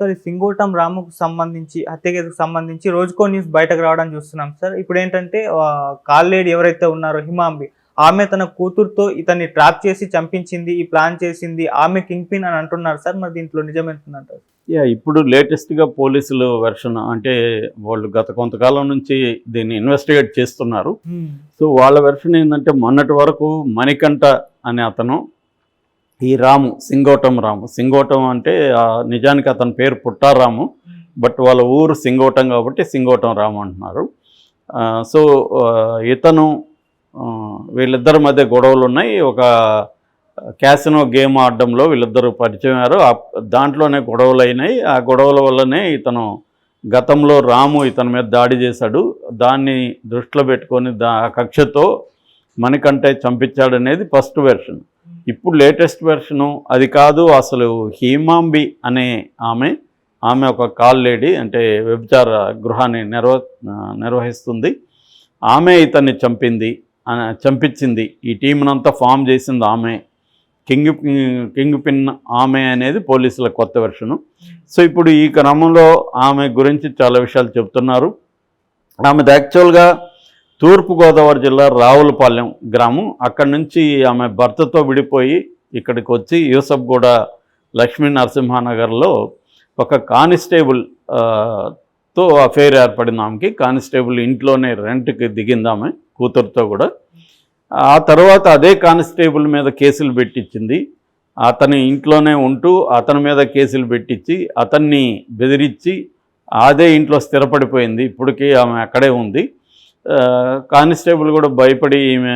Sir ఈ సింగోటం రాముకు సంబంధించి హత్య కేసుకు సంబంధించి రోజుకో న్యూస్ బయటకు రావడం చూస్తున్నాం. సార్ ఇప్పుడు ఏంటంటే కాల్లేడి ఎవరైతే ఉన్నారో హిమాంబి ఆమె తన కూతురుతో ఇతన్ని ట్రాప్ చేసి చంపించింది ఈ ప్లాన్ చేసింది ఆమె కింగ్ పిన్ అని అంటున్నారు. సార్ మరి దీంట్లో నిజమేంటుందంటారు యా ఇప్పుడు లేటెస్ట్గా పోలీసులు వెర్షన్ అంటే వాళ్ళు గత కొంతకాలం నుంచి దీన్ని ఇన్వెస్టిగేట్ చేస్తున్నారు. సో వాళ్ళ వెర్షన్ ఏంటంటే మొన్నటి వరకు మణికంఠ అనే అతను ఈ రాము సింగోటం రాము. సింగోటం అంటే నిజానికి అతని పేరు పుట్టారాము బట్ వాళ్ళ ఊరు సింగోటం కాబట్టి సింగోటం రాము అంటున్నారు. సో ఇతను వీళ్ళిద్దరి మధ్య గొడవలు ఉన్నాయి. ఒక క్యాసినో గేమ్ ఆడడంలో వీళ్ళిద్దరూ పరిచయం అయ్యారు. ఆ దాంట్లోనే గొడవలు అయినాయి. ఆ గొడవల వల్లనే ఇతను గతంలో రాము ఇతని మీద దాడి చేశాడు. దాన్ని దృష్టిలో పెట్టుకొని దా కక్షతో మనకంటే చంపించాడనేది ఫస్ట్ వెర్షన్. ఇప్పుడు లేటెస్ట్ వెర్షను అది కాదు అసలు హీమాంబి అనే ఆమె ఆమె ఒక కాల్ లేడీ అంటే వ్యభిచార గృహాన్ని నిర్వ నిర్వహిస్తుంది. ఆమె ఇతన్ని చంపింది చంపించింది. ఈ టీంనంతా ఫామ్ చేసింది ఆమె. కింగ్ కింగ్ పిన్ ఆమె అనేది పోలీసుల కొత్త వెర్షను. సో ఇప్పుడు ఈ క్రమంలో ఆమె గురించి చాలా విషయాలు చెప్తున్నారు. ఆమెది యాక్చువల్గా తూర్పుగోదావరి జిల్లా రావులపాలెం గ్రామం. అక్కడి నుంచి ఆమె భర్తతో విడిపోయి ఇక్కడికి వచ్చి యూసఫ్గూడ లక్ష్మీ నరసింహానగర్లో ఒక కానిస్టేబుల్తో అఫేర్ ఏర్పడింది ఆమెకి. కానిస్టేబుల్ ఇంట్లోనే రెంట్కి దిగింది ఆమె కూతురుతో కూడా ఆ తర్వాత అదే కానిస్టేబుల్ మీద కేసులు పెట్టించింది. అతని ఇంట్లోనే ఉంటూ అతని మీద కేసులు పెట్టించి అతన్ని బెదిరించి అదే ఇంట్లో స్థిరపడిపోయింది. ఇప్పటికీ ఆమె అక్కడే ఉంది. కానిస్టేబుల్ కూడా భయపడి ఈమె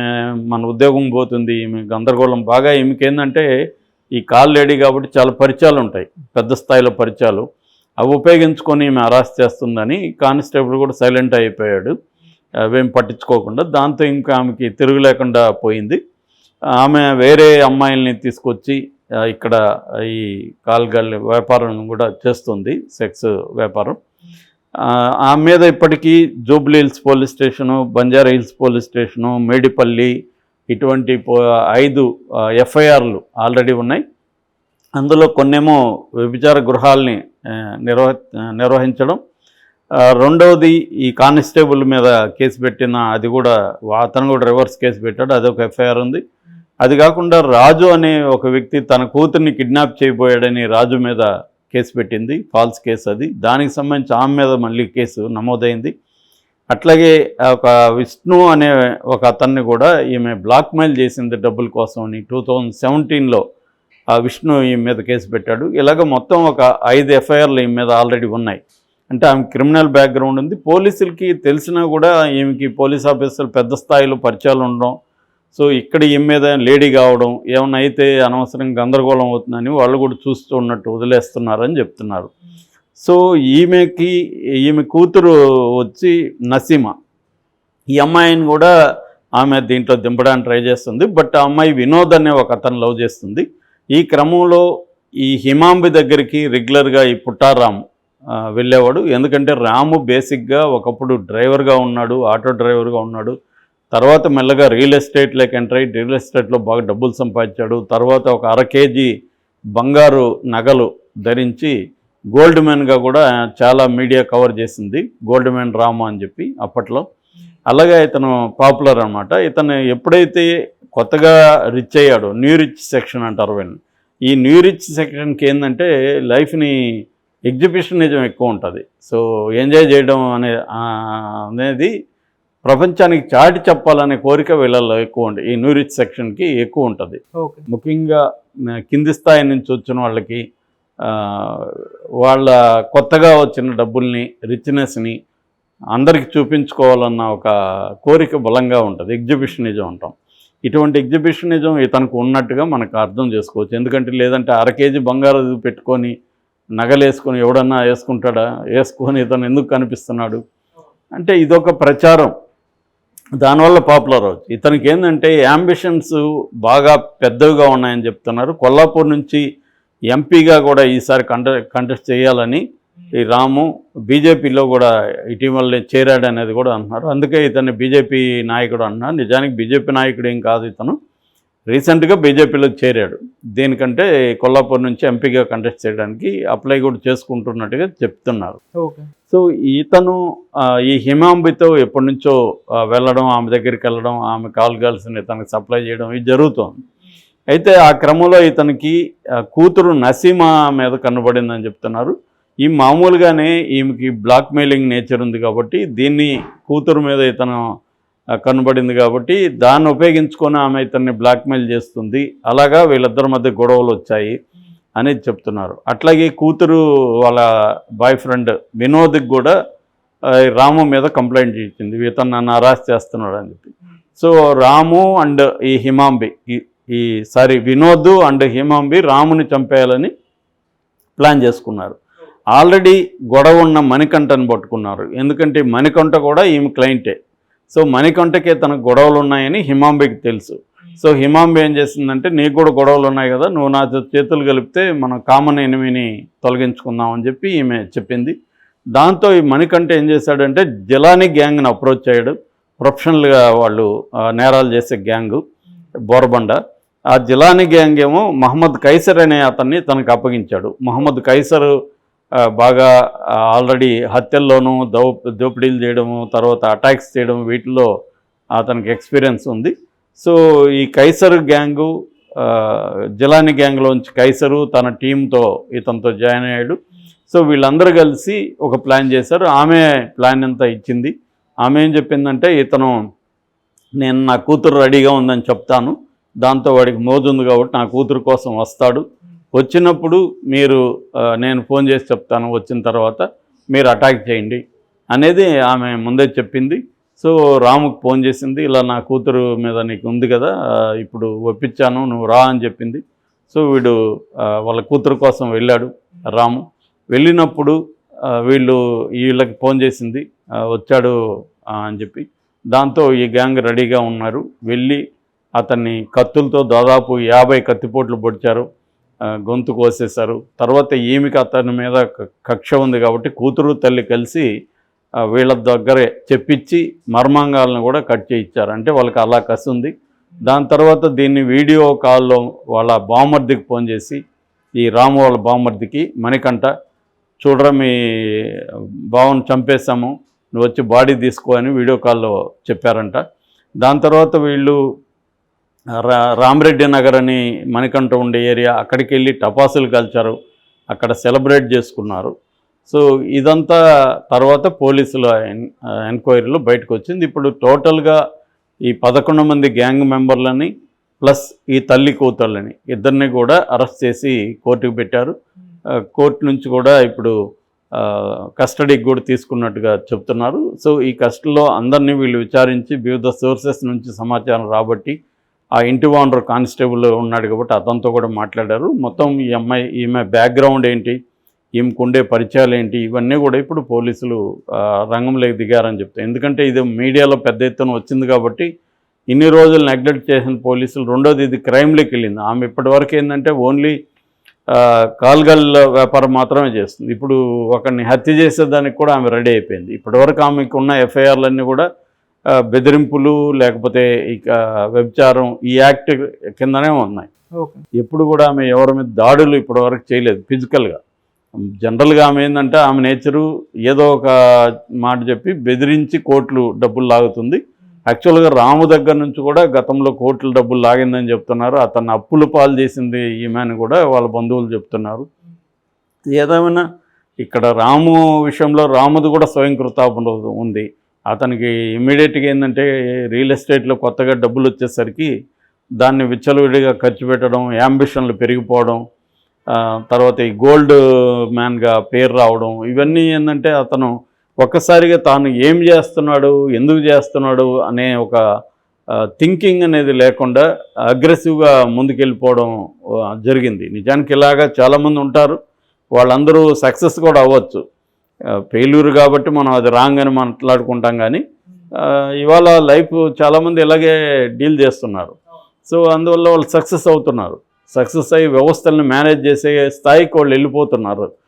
మన ఉద్యోగం పోతుంది ఈమె గందరగోళం బాగా ఈమెకేందంటే ఈ కాల్ లేడీ కాబట్టి చాలా పరిచయాలు ఉంటాయి పెద్ద స్థాయిలో పరిచయాలు. అవి ఉపయోగించుకొని ఈమె అరాస్ట్ చేస్తుందని కానిస్టేబుల్ కూడా సైలెంట్ అయిపోయాడు. అవేం పట్టించుకోకుండా దాంతో ఇంకా ఆమెకి తిరుగు లేకుండా పోయింది. ఆమె వేరే అమ్మాయిల్ని తీసుకొచ్చి ఇక్కడ ఈ కాల్గల్ వ్యాపారం కూడా చేస్తుంది సెక్స్ వ్యాపారం. ఆమె మీద ఇప్పటికీ Jubilee Hills police station Banjara Hills police station Medipalli ఇటువంటి పో ఐదు ఎఫ్ఐఆర్లు ఆల్రెడీ ఉన్నాయి. అందులో కొన్నేమో వ్యభిచార గృహాల్ని నిర్వహ నిర్వ నిర్వహించడం. రెండవది ఈ కానిస్టేబుల్ మీద కేసు పెట్టిన అది కూడా అతను కూడా రివర్స్ కేసు పెట్టాడు. అదొక ఎఫ్ఐఆర్ ఉంది. అది కాకుండా రాజు అనే ఒక వ్యక్తి తన కూతుర్ని కిడ్నాప్ చేయబోయాడని రాజు మీద కేసు పెట్టింది ఫాల్స్ కేసు అది. దానికి సంబంధించి ఆమె మీద మళ్ళీ కేసు నమోదైంది. అట్లాగే ఒక విష్ణు అనే ఒక అతన్ని కూడా ఈమె బ్లాక్మెయిల్ చేసింది డబ్బుల కోసం. అని టూ థౌజండ్ సెవెంటీన్లో ఆ విష్ణు ఈమె మీద కేసు పెట్టాడు. ఇలాగ మొత్తం ఒక ఐదు ఎఫ్ఐఆర్లు ఈమె మీద ఆల్రెడీ ఉన్నాయి. అంటే ఆమె క్రిమినల్ బ్యాక్గ్రౌండ్ ఉంది. పోలీసులకి తెలిసినా కూడా ఈమెకి పోలీస్ ఆఫీసర్లు పెద్ద స్థాయిలో పరిచయాలు ఉండడం సో ఇక్కడ ఈమె మీద లేడీ కావడం ఏమన్నా అయితే అనవసరం గందరగోళం అవుతుందని వాళ్ళు కూడా చూస్తూ ఉన్నట్టు వదిలేస్తున్నారని చెప్తున్నారు. సో ఈమెకి ఈమె కూతురు వచ్చి నసీమ. ఈ అమ్మాయిని కూడా ఆమె దీంట్లో దింపడానికి ట్రై చేస్తుంది. బట్ ఆ అమ్మాయి వినోద్ అనే ఒక అతను లవ్ చేస్తుంది. ఈ క్రమంలో ఈ హిమాంబి దగ్గరికి రెగ్యులర్గా ఈ పుట్టారాము వెళ్ళేవాడు. ఎందుకంటే రాము బేసిక్గా ఒకప్పుడు డ్రైవర్గా ఉన్నాడు ఆటో డ్రైవర్గా ఉన్నాడు. తర్వాత మెల్లగా రియల్ ఎస్టేట్లోకి ఎంటర్ అయ్యి రియల్ ఎస్టేట్లో బాగా డబ్బులు సంపాదించాడు. తర్వాత ఒక అర కేజీ బంగారు నగలు ధరించి గోల్డ్ మ్యాన్గా కూడా చాలా మీడియా కవర్ చేసింది. గోల్డ్ మ్యాన్ రామ అని చెప్పి అప్పట్లో. అలాగే ఇతను పాపులర్ అనమాట ఇతను ఎప్పుడైతే కొత్తగా రిచ్ అయ్యాడో న్యూ రిచ్ సెక్షన్ అంటారు వీళ్ళని. ఈ న్యూ రిచ్ సెక్షన్కి ఏంటంటే లైఫ్ని ఎగ్జిబిషనిజం ఎక్కువ ఉంటుంది. సో ఎంజాయ్ చేయడం అనే అనేది ప్రపంచానికి చాటి చెప్పాలనే కోరిక వీళ్ళల్లో ఎక్కువ ఉంటుంది ఈ న్యూ రిచ్ సెక్షన్కి ఎక్కువ ఉంటుంది. ముఖ్యంగా కింది స్థాయి నుంచి వచ్చిన వాళ్ళకి వాళ్ళ కొత్తగా వచ్చిన డబ్బుల్ని రిచ్నెస్ని అందరికి చూపించుకోవాలన్న ఒక కోరిక బలంగా ఉంటుంది. ఎగ్జిబిషనిజం అంటాం. ఇటువంటి ఎగ్జిబిషనిజం ఇతనికి ఉన్నట్టుగా మనకు అర్థం చేసుకోవచ్చు. ఎందుకంటే లేదంటే అర కేజీ బంగారు పెట్టుకొని నగలు వేసుకొని ఎవడన్నా వేసుకుంటాడా? వేసుకొని ఇతను ఎందుకు కనిపిస్తున్నాడు? అంటే ఇదొక ప్రచారం. దానివల్ల పాపులర్ అవచ్చు ఇతనికి ఏంటంటే యాంబిషన్స్ బాగా పెద్దవిగా ఉన్నాయని చెప్తున్నారు. కొల్లాపూర్ నుంచి ఎంపీగా కూడా ఈసారి కంట కంటెస్ట్ చేయాలని ఈ రాము బీజేపీలో కూడా ఇటీవల చేరాడు అనేది కూడా అంటున్నారు. అందుకే ఇతన్ని బీజేపీ నాయకుడు అంటున్నారు. నిజానికి బీజేపీ నాయకుడు ఏం కాదు ఇతను. రీసెంట్గా బీజేపీలో చేరాడు. దేనికంటే కొల్లాపూర్ నుంచి ఎంపీగా కంటెస్ట్ చేయడానికి అప్లై కూడా చేసుకుంటున్నట్టుగా చెప్తున్నారు. సో ఇతను ఈ హిమాంబితో ఎప్పటి నుంచో వెళ్ళడం ఆమె దగ్గరికి వెళ్ళడం ఆమె కాల్ గర్ల్స్ని ఇతనికి సప్లై చేయడం ఇది జరుగుతోంది. అయితే ఆ క్రమంలో ఇతనికి కూతురు నసీమా మీద కనబడిందని చెప్తున్నారు. ఈ మామూలుగానే ఈమెకి బ్లాక్ మెయిలింగ్ నేచర్ ఉంది కాబట్టి దీన్ని కూతురు మీద ఇతను కనబడింది కాబట్టి దాన్ని ఉపయోగించుకొని ఆమె ఇతన్ని బ్లాక్మెయిల్ చేస్తుంది. అలాగా వీళ్ళిద్దరి మధ్య గొడవలు వచ్చాయి అనేది చెప్తున్నారు. అట్లాగే కూతురు వాళ్ళ బాయ్ ఫ్రెండ్ వినోద్కి కూడా రాము మీద కంప్లైంట్ ఇచ్చింది. ఇతను నన్ను అరెస్ట్ చేస్తున్నాడు అని చెప్పి. సో రాము అండ్ ఈ హిమాంబి ఈ ఈ సారీ వినోద్ అండ్ హిమాంబి రాముని చంపేయాలని ప్లాన్ చేసుకున్నారు. ఆల్రెడీ గొడవ ఉన్న మణికంఠని పట్టుకున్నారు. ఎందుకంటే మణికంఠ కూడా ఈమె క్లయింటే సో మణికంఠకే తనకు గొడవలు ఉన్నాయని హిమాంబేకి తెలుసు. సో హిమాంబే ఏం చేసిందంటే నీకు కూడా గొడవలు ఉన్నాయి కదా నువ్వు నా చేతులు కలిపితే మనం కామన్ ఎనిమిని తొలగించుకుందాం అని చెప్పి ఈమె చెప్పింది. దాంతో ఈ మణికంఠ ఏం చేశాడంటే జిలానీ గ్యాంగ్ని అప్రోచ్ అయ్యాడు ప్రొఫెషనల్గా వాళ్ళు నేరాలు చేసే గ్యాంగు బోరబండ. ఆ జిలానీ గ్యాంగ్ ఏమో మహమ్మద్ కైసర్ అనే అతన్ని తనకు అప్పగించాడు. మహమ్మద్ కైసరు బాగా ఆల్రెడీ హత్యల్లోనూ దౌ దోపిడీలు చేయడము తర్వాత అటాక్స్ చేయడం వీటిలో అతనికి ఎక్స్పీరియన్స్ ఉంది. సో ఈ కైసర్ గ్యాంగు జిలాని గ్యాంగ్లోంచి కైసరు తన టీంతో ఇతనితో జాయిన్ అయ్యాడు. సో వీళ్ళందరూ కలిసి ఒక ప్లాన్ చేశారు. ఆమె ప్లాన్ అంతా ఇచ్చింది? ఆమె ఏం చెప్పిందంటే ఇతను నేను నా కూతురు రెడీగా ఉందని చెప్తాను. దాంతో వాడికి మోజుంది కాబట్టి నా కూతురు కోసం వస్తాడు. వచ్చినప్పుడు మీరు నేను ఫోన్ చేసి చెప్తాను వచ్చిన తర్వాత మీరు అటాక్ చేయండి అనేది ఆమె ముందే చెప్పింది. సో రాముకు ఫోన్ చేసింది ఇలా నా కూతురు మీద నీకు ఉంది కదా ఇప్పుడు ఒప్పించాను నువ్వు రా అని చెప్పింది. సో వీడు వాళ్ళ కూతురు కోసం వెళ్ళాడు రాము. వెళ్ళినప్పుడు వీళ్ళు వీళ్ళకి ఫోన్ చేసింది వచ్చాడు అని చెప్పి. దాంతో ఈ గ్యాంగ్ రెడీగా ఉన్నారు. వెళ్ళి అతన్ని కత్తులతో దాదాపు యాభై కత్తిపోట్లు పొడిచారు. గొంతు కోసేశారు. తర్వాత ఈమెకి అతని మీద కక్ష ఉంది కాబట్టి కూతురు తల్లి కలిసి వీళ్ళ దగ్గరే చెప్పించి మర్మాంగాలను కూడా కట్ చేయించారు. అంటే వాళ్ళకి అలా కసి ఉంది. దాని తర్వాత దీన్ని వీడియో కాల్లో వాళ్ళ బామర్దికి ఫోన్ చేసి ఈ రాము వాళ్ళ బామర్దికి మణికంఠ చూడరా మీ బావను చంపేశాము నువ్వు వచ్చి బాడీ తీసుకో అని వీడియో కాల్లో చెప్పారంట. దాని తర్వాత వీళ్ళు రా రామరెడ్డి నగర్ అని మణికంఠ ఉండే ఏరియా అక్కడికి వెళ్ళి టపాసులు కాల్చారు. అక్కడ సెలబ్రేట్ చేసుకున్నారు. సో ఇదంతా తర్వాత పోలీసుల ఎన్- ఎంక్వైరీలో బయటకు వచ్చింది ఇప్పుడు టోటల్గా ఈ పదకొండు మంది గ్యాంగ్ మెంబర్లని ప్లస్ ఈ తల్లి కూతుళ్ళని ఇద్దరిని కూడా అరెస్ట్ చేసి కోర్టుకు పెట్టారు. కోర్టు నుంచి కూడా ఇప్పుడు కస్టడీకి కూడా తీసుకున్నట్టుగా చెప్తున్నారు. సో ఈ కస్టడీలో అందరినీ వీళ్ళు విచారించి వివిధ సోర్సెస్ నుంచి సమాచారం రాబట్టి ఆ ఇంటి ఓనర్ కానిస్టేబుల్ ఉన్నాడు కాబట్టి అతనితో కూడా మాట్లాడారు. మొత్తం ఈ అమ్మాయి ఈమె బ్యాక్గ్రౌండ్ ఏంటి ఈమెకు ఉండే పరిచయాలు ఏంటి ఇవన్నీ కూడా ఇప్పుడు పోలీసులు రంగంలోకి దిగారని చెప్తారు. ఎందుకంటే ఇది మీడియాలో పెద్ద ఎత్తున వచ్చింది కాబట్టి ఇన్ని రోజులు నెగ్లెక్ట్ చేసిన పోలీసులు రెండోది ఇది క్రైమ్లోకి వెళ్ళింది. ఆమె ఇప్పటివరకు ఏంటంటే ఓన్లీ కాల్గల్ల వ్యాపారం మాత్రమే చేస్తుంది. ఇప్పుడు ఒకరిని హత్య చేసేదానికి కూడా ఆమె రెడీ అయిపోయింది. ఇప్పటివరకు ఆమెకు ఉన్న ఎఫ్ఐఆర్లన్నీ కూడా బెదిరింపులు లేకపోతే ఇక వ్యభిచారం ఈ యాక్ట్ కిందనే ఉన్నాయి. ఎప్పుడు కూడా ఆమె ఎవరి మీద దాడులు ఇప్పటివరకు చేయలేదు ఫిజికల్గా. జనరల్గా ఆమె ఏంటంటే ఆమె నేచరు ఏదో ఒక మాట చెప్పి బెదిరించి కోట్లు డబ్బులు లాగుతుంది. యాక్చువల్గా రాము దగ్గర నుంచి కూడా గతంలో కోట్ల డబ్బులు లాగిందని చెప్తున్నారు. అతన్ని అప్పులు పాలు చేసింది ఈమె అని కూడా వాళ్ళ బంధువులు చెప్తున్నారు. ఏదేమైనా ఇక్కడ రాము విషయంలో రాముది కూడా స్వయం కృతాపణ ఉంది. అతనికి ఇమ్మీడియట్గా ఏంటంటే రియల్ ఎస్టేట్లో కొత్తగా డబ్బులు వచ్చేసరికి దాన్ని విచ్చలవిడిగా ఖర్చు పెట్టడం యాంబిషన్లు పెరిగిపోవడం తర్వాత ఈ గోల్డ్ మ్యాన్గా పేరు రావడం ఇవన్నీ ఏంటంటే అతను ఒక్కసారిగా తాను ఏం చేస్తున్నాడు ఎందుకు చేస్తున్నాడు అనే ఒక థింకింగ్ అనేది లేకుండా అగ్రెసివ్గా ముందుకెళ్ళిపోవడం జరిగింది. నిజానికి ఇలాగా చాలామంది ఉంటారు. వాళ్ళందరూ సక్సెస్ కూడా అవ్వచ్చు. ఫెయిల్యూర్ కాబట్టి మనం అది రాంగ్ అని మాట్లాడుకుంటాం కానీ ఇవాళ లైఫ్ చాలామంది ఇలాగే డీల్ చేస్తున్నారు. సో అందువల్ల వాళ్ళు సక్సెస్ అవుతున్నారు. సక్సెస్ అయ్యి వ్యవస్థలను మేనేజ్ చేసే స్థాయికి వాళ్ళు వెళ్ళిపోతున్నారు.